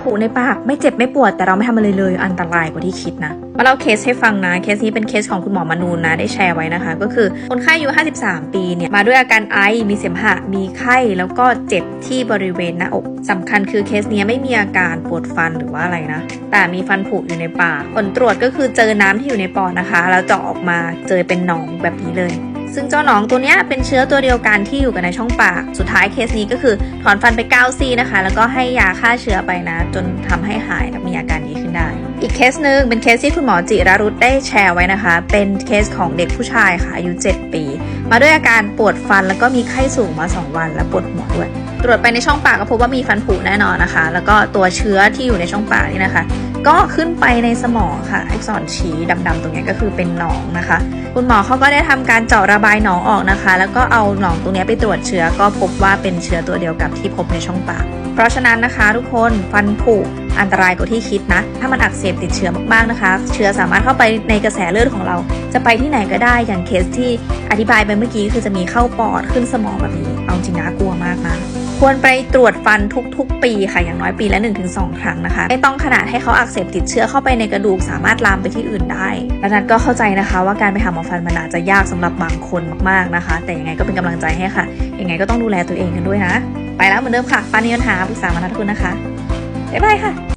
ผุในปากไม่เจ็บไม่ปวดแต่เราไม่ทำอะไรเลยอันตรายกว่าที่คิดนะมาเล่าเคสให้ฟังนะเคสนี้เป็นเคสของคุณหมอมนูนนะได้แชร์ไว้นะคะ ก็คือคนไข้อายุ 53 ปีเนี่ยมาด้วยอาการไอมีเสมหะ มีไข้แล้วก็เจ็บที่บริเวณหน้าอกสำคัญคือเคสนี้ไม่มีอาการปวดฟันหรือว่าอะไรนะ แต่มีฟันผุอยู่ในปากผลตรวจก็คือเจอน้ำที่อยู่ในปอดนะคะ แล้วเจาะออกมาเจอเป็นหนองแบบนี้เลย ซึ่งเจ้าหนองตัวนี้เป็นเชื้อตัวเดียวกันที่อยู่กันในช่องปาก สุดท้ายเคสนี้ก็คือถอนฟันไป9ซี่นะคะ แล้วก็ให้ยาฆ่าเชื้อไปนะ จนทำให้หายและมีอาการดีขึ้นได้ อีกเคสหนึ่งเป็นเคสที่คุณหมอจิรารุตได้แชร์ไว้นะคะ เป็นเคสของเด็กผู้ชายค่ะอายุ 7 ปี มาด้วยอาการปวดฟันแล้วก็มีไข้สูงมา 2 วัน และปวดหัวด้วย ตรวจไปในช่องปากก็พบว่ามีฟันผุแน่นอนนะคะ แล้วก็ตัวเชื้อที่อยู่ในช่องปากนี่นะคะ ก็ขึ้นไปในสมองค่ะอักษรชี้ดำๆตรงเนี้ยก็คือเป็นหนองนะคะ คุณหมอเขาก็ได้ทำการเจาะระบายหนองออกนะคะ แล้วก็เอาหนองตรงเนี้ยไปตรวจเชื้อก็พบว่าเป็นเชื้อตัวเดียวกับที่พบในช่องปากเพราะฉะนั้นนะคะ ทุกคนฟันผุอันตรายกว่าที่คิดนะ ถ้ามันอักเสบติดเชื้อมากๆนะคะ เชื้อสามารถเข้าไปในกระแสเลือดของเรา จะไปที่ไหนก็ได้ อย่างเคสที่อธิบายไปเมื่อกี้คือจะมีเข้าปอดขึ้นสมองแบบนี้ เอาจริงนะกลัวมากนะควรไปตรวจฟันทุกๆ ปีค่ะอย่างน้อยปีละ 1-2 ครั้งนะคะ ไม่ต้องขนาดให้เขาอักเสบติดเชื้อเข้าไปในกระดูกสามารถลามไปที่อื่นได้ดังนั้นก็เข้าใจนะคะ ว่าการไปหาหมอฟันมันอาจจะยากสำหรับบางคนมากๆนะคะ แต่ยังไงก็เป็นกำลังใจให้ค่ะยังไงก็ต้องดูแลตัวเองกันด้วยนะ ไปแล้วเหมือนเดิมค่ะฟันมีปัญหาปรึกษามานะทุกคนนะคะ บ๊ายบายค่ะ